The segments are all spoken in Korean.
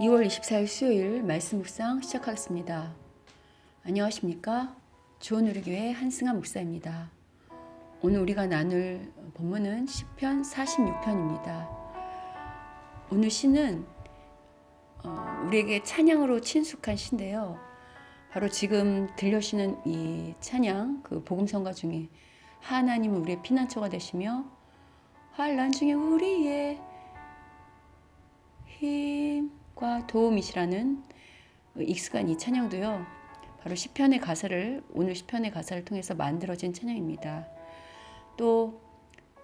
2월 24일 수요일 말씀 묵상 시작하겠습니다. 안녕하십니까? 주원 우리교회 한승아 목사입니다. 오늘 우리가 나눌 본문은 시편 46편입니다. 오늘 시는 어, 우리에게 찬양으로 친숙한 시인데요. 바로 지금 들려시는 이 찬양, 그 복음성가 중에 하나님은 우리의 피난처가 되시며 환란 중에 우리의 힘 과 도움이시라는 익숙한 이 찬양도요. 바로 시편의 가사를 오늘 시편의 가사를 통해서 만들어진 찬양입니다. 또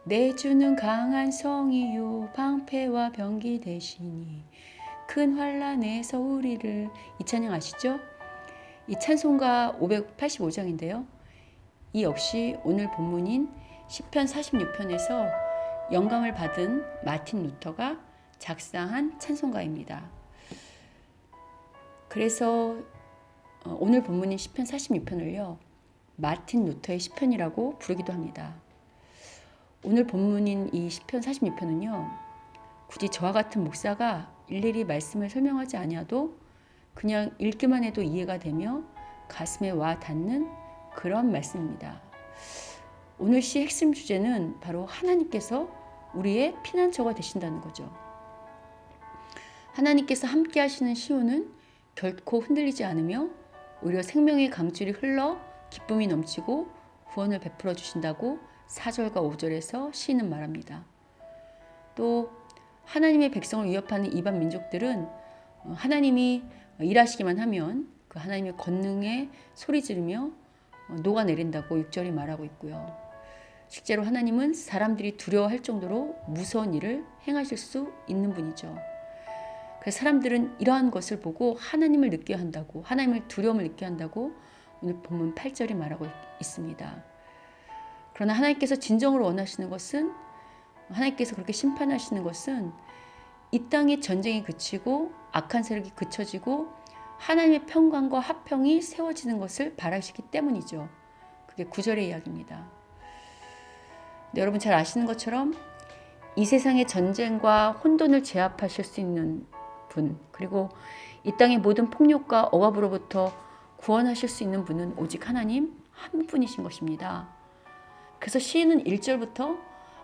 내 주는 강한 성이요 방패와 병기 되시니 큰 환란에서 우리를 이 찬양 아시죠? 이 찬송가 585장인데요. 이 역시 오늘 본문인 시편 46편에서 영감을 받은 마틴 루터가 작사한 찬송가입니다. 그래서 어, 오늘 본문인 시편 46편을요. 마틴 루터의 시편이라고 부르기도 합니다. 오늘 본문인 이 시편 46편은요. 굳이 저와 같은 목사가 일일이 말씀을 설명하지 아니어도 그냥 읽기만 해도 이해가 되며 가슴에 와 닿는 그런 말씀입니다. 오늘 시 핵심 주제는 바로 하나님께서 우리의 피난처가 되신다는 거죠. 하나님께서 함께 하시는 시온은 결코 흔들리지 않으며 오히려 생명의 강줄이 흘러 기쁨이 넘치고 구원을 베풀어 주신다고 4절과 5절에서 시인은 말합니다. 또 하나님의 백성을 위협하는 이방 민족들은 하나님이 일하시기만 하면 그 하나님의 권능에 소리 지르며 녹아내린다고 6절이 말하고 있고요. 실제로 하나님은 사람들이 두려워할 정도로 무서운 일을 행하실 수 있는 분이죠. 그래서 사람들은 이러한 것을 보고 하나님을 느껴 한다고, 하나님을 두려움을 느껴 한다고 오늘 본문 8절이 말하고 있습니다. 그러나 하나님께서 진정으로 원하시는 것은 하나님께서 그렇게 심판하시는 것은 이 땅의 전쟁이 그치고 악한 세력이 그쳐지고 하나님의 평강과 화평이 세워지는 것을 바라시기 때문이죠. 그게 구절의 이야기입니다. 네, 여러분 잘 아시는 것처럼 이 세상의 전쟁과 혼돈을 제압하실 수 있는 분 그리고 이 땅의 모든 폭력과 억압으로부터 구원하실 수 있는 분은 오직 하나님 한 분이신 것입니다. 그래서 시인은 1절부터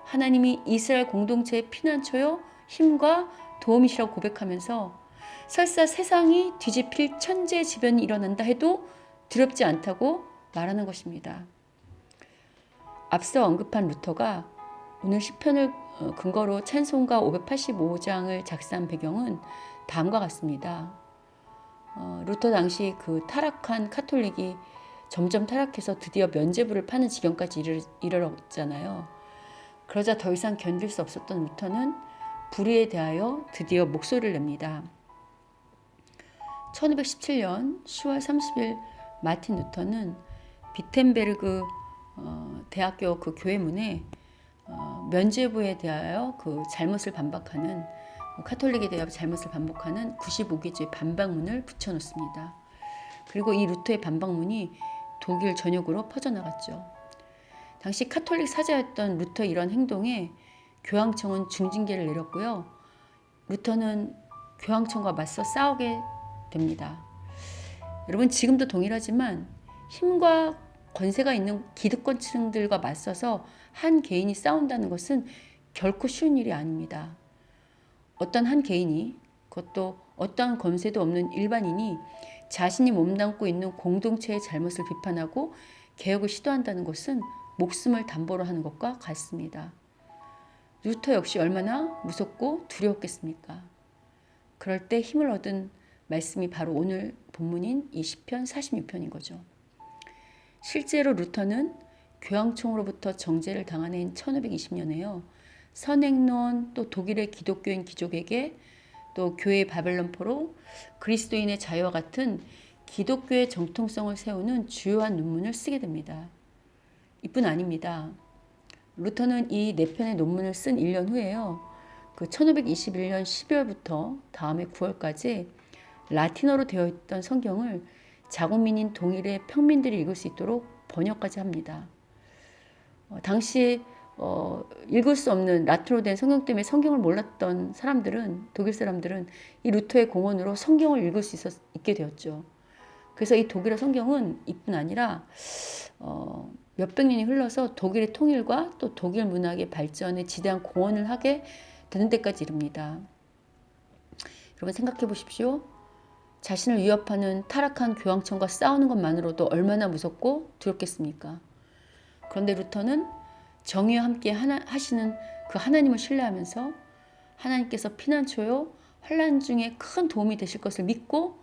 하나님이 이스라엘 공동체의 피난처요 힘과 도움이시라고 고백하면서 설사 세상이 뒤집힐 천재지변이 일어난다 해도 두렵지 않다고 말하는 것입니다. 앞서 언급한 루터가 오늘 시편을 근거로 찬송가 585장을 작사한 배경은 다음과 같습니다. 어, 루터 당시 그 타락한 카톨릭이 점점 타락해서 드디어 면죄부를 파는 지경까지 이르, 이르렀잖아요. 그러자 더 이상 견딜 수 없었던 루터는 불의에 대하여 드디어 목소리를 냅니다. 1517년 10월 30일 마틴 루터는 비텐베르그 어, 대학교 그 교회문에 어, 면죄부에 대하여 그 잘못을 반박하는 카톨릭에 대하여 잘못을 반복하는 95개조의 반박문을 붙여놓습니다. 그리고 이 루터의 반박문이 독일 전역으로 퍼져나갔죠. 당시 카톨릭 사자였던 루터 이런 행동에 교황청은 중징계를 내렸고요. 루터는 교황청과 맞서 싸우게 됩니다. 여러분 지금도 동일하지만 힘과 권세가 있는 기득권층들과 맞서서 한 개인이 싸운다는 것은 결코 쉬운 일이 아닙니다. 어떤 한 개인이 그것도 어떠한 권세도 없는 일반인이 자신이 몸담고 있는 공동체의 잘못을 비판하고 개혁을 시도한다는 것은 목숨을 담보로 하는 것과 같습니다. 루터 역시 얼마나 무섭고 두려웠겠습니까? 그럴 때 힘을 얻은 말씀이 바로 오늘 본문인 이 시편 46편인 거죠. 실제로 루터는 교황청으로부터 정제를 당한 해인 1520년에요. 선행론 또 독일의 기독교인 귀족에게 또 교회 바벨론포로 그리스도인의 자유와 같은 기독교의 정통성을 세우는 주요한 논문을 쓰게 됩니다. 이뿐 아닙니다. 루터는 이 네 편의 논문을 쓴 1년 후에요. 그 1521년 12월부터 다음해 9월까지 라틴어로 되어 있던 성경을 자국민인 동일의 평민들이 읽을 수 있도록 번역까지 합니다. 어, 당시 어, 읽을 수 없는 라틴어로 된 성경 때문에 성경을 몰랐던 사람들은 독일 사람들은 이 루터의 공헌으로 성경을 읽을 수 있었, 있게 되었죠. 그래서 이 독일어 성경은 이뿐 아니라 어, 몇백 년이 흘러서 독일의 통일과 또 독일 문학의 발전에 지대한 공헌을 하게 되는 데까지 이릅니다. 여러분 생각해 보십시오. 자신을 위협하는 타락한 교황청과 싸우는 것만으로도 얼마나 무섭고 두렵겠습니까? 그런데 루터는 정의와 함께 하나, 하시는 그 하나님을 신뢰하면서 하나님께서 피난처요 환란 중에 큰 도움이 되실 것을 믿고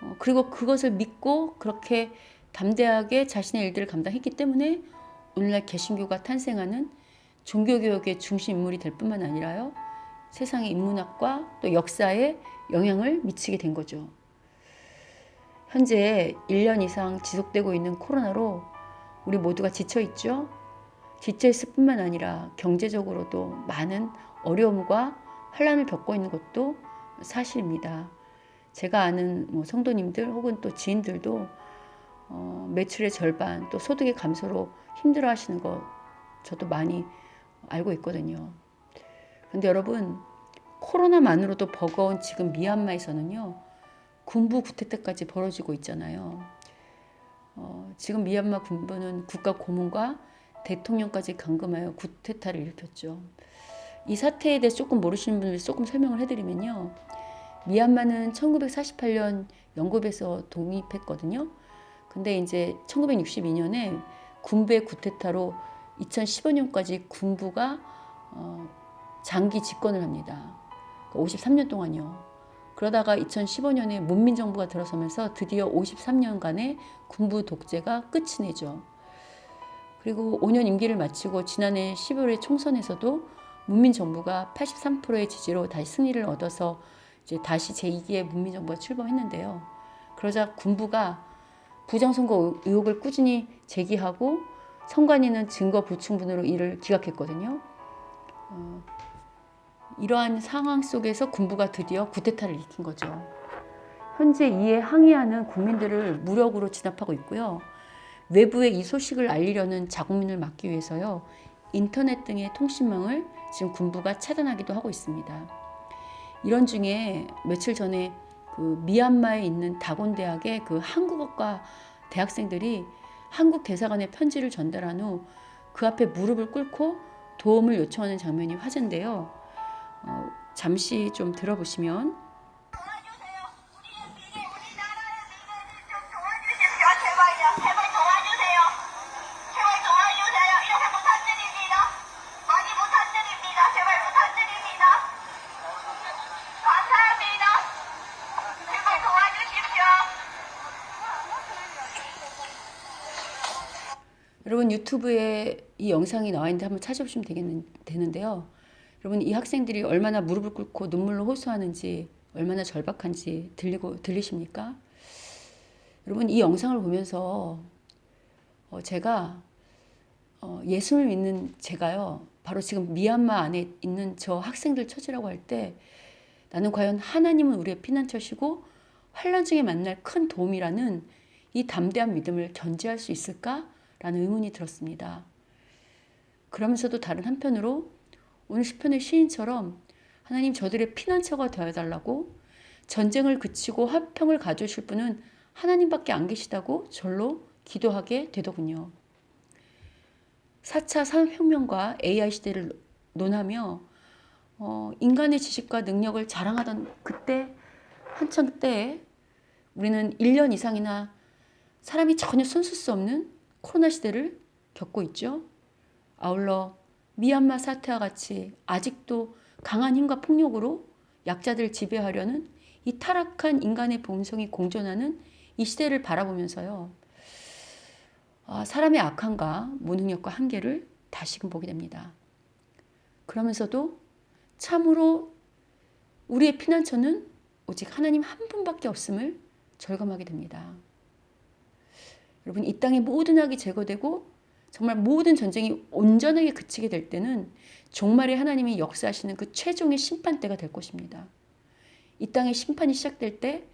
어, 그리고 그것을 믿고 그렇게 담대하게 자신의 일들을 감당했기 때문에 오늘날 개신교가 탄생하는 종교개혁의 중심 인물이 될 뿐만 아니라요 세상의 인문학과 또 역사에 영향을 미치게 된 거죠. 현재 1년 이상 지속되고 있는 코로나로 우리 모두가 지쳐 있죠. 지쳐 있을 뿐만 아니라 경제적으로도 많은 어려움과 환란을 겪고 있는 것도 사실입니다. 제가 아는 뭐 성도님들 혹은 또 지인들도 어, 매출의 절반 또 소득의 감소로 힘들어 하시는 거 저도 많이 알고 있거든요. 근데 여러분 코로나만으로도 버거운 지금 미얀마에서는요 군부 구태타까지 벌어지고 있잖아요. 어, 지금 미얀마 군부는 국가 고문과 대통령까지 감금하여 구테타를 일으켰죠. 이 사태에 대해서 조금 모르시는 분들 조금 설명을 해드리면요. 미얀마는 1948년 영국에서 독립했거든요. 근데 이제 1962년에 군부의 구테타로 2015년까지 군부가 어, 장기 집권을 합니다. 53년 그러니까 동안요. 그러다가 2015년에 문민정부가 들어서면서 드디어 53년간의 군부 독재가 끝이 내죠. 그리고 5년 임기를 마치고 지난해 12월에 총선에서도 문민정부가 83%의 지지로 다시 승리를 얻어서 이제 다시 제2기의 문민정부가 출범했는데요. 그러자 군부가 부정선거 의혹을 꾸준히 제기하고 선관위는 증거 불충분으로 이를 기각했거든요. 어, 이러한 상황 속에서 군부가 드디어 구테타를 일으킨 거죠. 현재 이에 항의하는 국민들을 무력으로 진압하고 있고요. 외부에 이 소식을 알리려는 자국민을 막기 위해서요. 인터넷 등의 통신망을 지금 군부가 차단하기도 하고 있습니다. 이런 중에 며칠 전에 그 미얀마에 있는 다곤 대학의 그 한국어과 대학생들이 한국 대사관에 편지를 전달한 후 그 앞에 무릎을 꿇고 도움을 요청하는 장면이 화제인데요. 어, 잠시 좀 들어보시면 여러분 유튜브에 이 영상이 나와 있는데 한번 찾아보시면 되겠는, 되는데요. 여러분 이 학생들이 얼마나 무릎을 꿇고 눈물로 호소하는지 얼마나 절박한지 들리고 들리십니까? 여러분 이 영상을 보면서 어, 제가 어, 예수를 믿는 제가요 바로 지금 미얀마 안에 있는 저 학생들 처지라고 할 때 나는 과연 하나님은 우리의 피난처시고 환란 중에 만날 큰 도움이라는 이 담대한 믿음을 견지할 수 있을까 라는 의문이 들었습니다. 그러면서도 다른 한편으로 오늘 시편의 시인처럼 하나님 저들의 피난처가 되어달라고 전쟁을 그치고 화평을 가져오실 분은 하나님밖에 안 계시다고 절로 기도하게 되더군요. 4차 산업혁명과 AI 시대를 논하며 어, 인간의 지식과 능력을 자랑하던 그때 한창 때에 우리는 1년 이상이나 사람이 전혀 손쓸 수 없는 코로나 시대를 겪고 있죠. 아울러 미얀마 사태와 같이 아직도 강한 힘과 폭력으로 약자들을 지배하려는 이 타락한 인간의 본성이 공존하는 이 시대를 바라보면서요. 아, 사람의 악함과 무능력과 한계를 다시금 보게 됩니다. 그러면서도 참으로 우리의 피난처는 오직 하나님 한 분밖에 없음을 절감하게 됩니다. 여러분, 이 땅의 모든 악이 제거되고 정말 모든 전쟁이 온전하게 그치게 될 때는 종말의 하나님이 역사하시는 그 최종의 심판 때가 될 것입니다. 이 땅의 심판이 시작될 때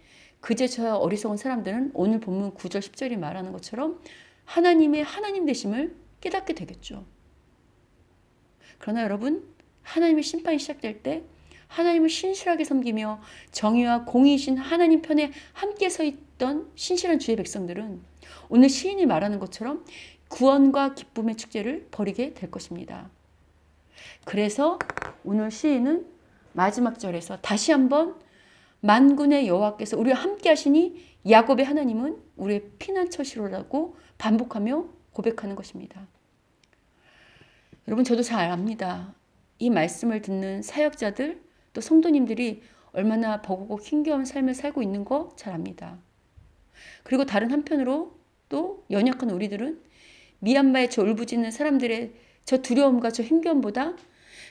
그제서야 어리석은 사람들은 오늘 본문 9절 10절이 말하는 것처럼 하나님의 하나님 되심을 깨닫게 되겠죠. 그러나 여러분, 하나님의 심판이 시작될 때 하나님을 신실하게 섬기며 정의와 공의이신 하나님 편에 함께 서 있던 신실한 주의 백성들은 오늘 시인이 말하는 것처럼 구원과 기쁨의 축제를 벌이게 될 것입니다. 그래서 오늘 시인은 마지막 절에서 다시 한번 만군의 여호와께서 우리와 함께 하시니 야곱의 하나님은 우리의 피난처시로라고 반복하며 고백하는 것입니다. 여러분 저도 잘 압니다. 이 말씀을 듣는 사역자들 또 성도님들이 얼마나 버겁고 힘겨운 삶을 살고 있는 거 잘 압니다. 그리고 다른 한편으로 또 연약한 우리들은 미얀마의 저 울부짖는 사람들의 저 두려움과 저 힘겨움보다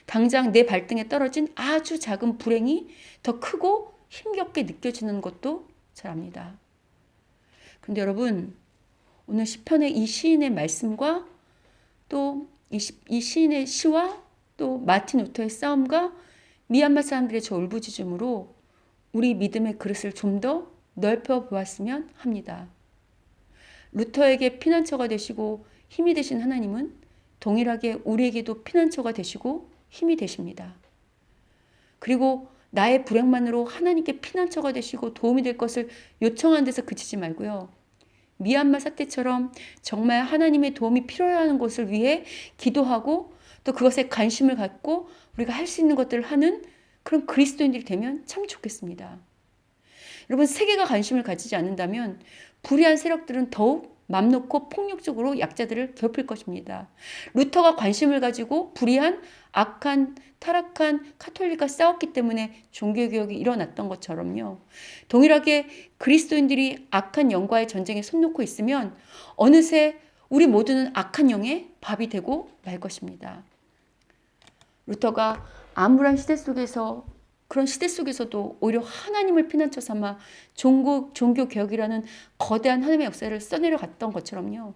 당장 내 발등에 떨어진 아주 작은 불행이 더 크고 힘겹게 느껴지는 것도 잘 압니다. 근데 여러분 오늘 시편의 이 시인의 말씀과 또 이 시인의 시와 또 마틴 루터의 싸움과 미얀마 사람들의 저 울부짖음으로 우리 믿음의 그릇을 좀 더 넓혀 보았으면 합니다. 루터에게 피난처가 되시고 힘이 되신 하나님은 동일하게 우리에게도 피난처가 되시고 힘이 되십니다. 그리고 나의 불행만으로 하나님께 피난처가 되시고 도움이 될 것을 요청한 데서 그치지 말고요. 미얀마 사태처럼 정말 하나님의 도움이 필요하는 것을 위해 기도하고 또 그것에 관심을 갖고 우리가 할 수 있는 것들을 하는 그런 그리스도인들이 되면 참 좋겠습니다. 여러분 세계가 관심을 가지지 않는다면 불의한 세력들은 더욱 맘 놓고 폭력적으로 약자들을 괴롭힐 것입니다. 루터가 관심을 가지고 불의한 악한 타락한 카톨릭과 싸웠기 때문에 종교개혁이 일어났던 것처럼요. 동일하게 그리스도인들이 악한 영과의 전쟁에 손 놓고 있으면 어느새 우리 모두는 악한 영의 밥이 되고 말 것입니다. 루터가 암울한 시대 속에서 그런 시대 속에서도 오히려 하나님을 피난처 삼아 종교, 종교 개혁이라는 거대한 하나님의 역사를 써내려 갔던 것처럼요.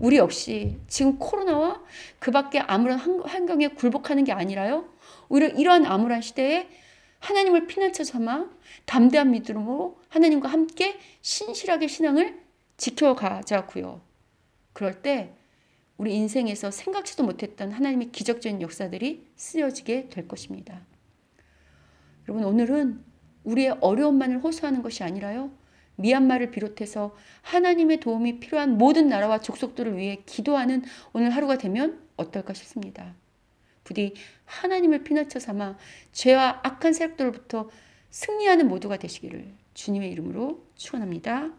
우리 역시 지금 코로나와 그 밖에 아무런 환경에 굴복하는 게 아니라요. 오히려 이러한 암울한 시대에 하나님을 피난처 삼아 담대한 믿음으로 하나님과 함께 신실하게 신앙을 지켜가자고요. 그럴 때 우리 인생에서 생각지도 못했던 하나님의 기적적인 역사들이 쓰여지게 될 것입니다. 여러분 오늘은 우리의 어려움만을 호소하는 것이 아니라요. 미얀마를 비롯해서 하나님의 도움이 필요한 모든 나라와 족속들을 위해 기도하는 오늘 하루가 되면 어떨까 싶습니다. 부디 하나님을 피난처 삼아 죄와 악한 세력들로부터 승리하는 모두가 되시기를 주님의 이름으로 축원합니다.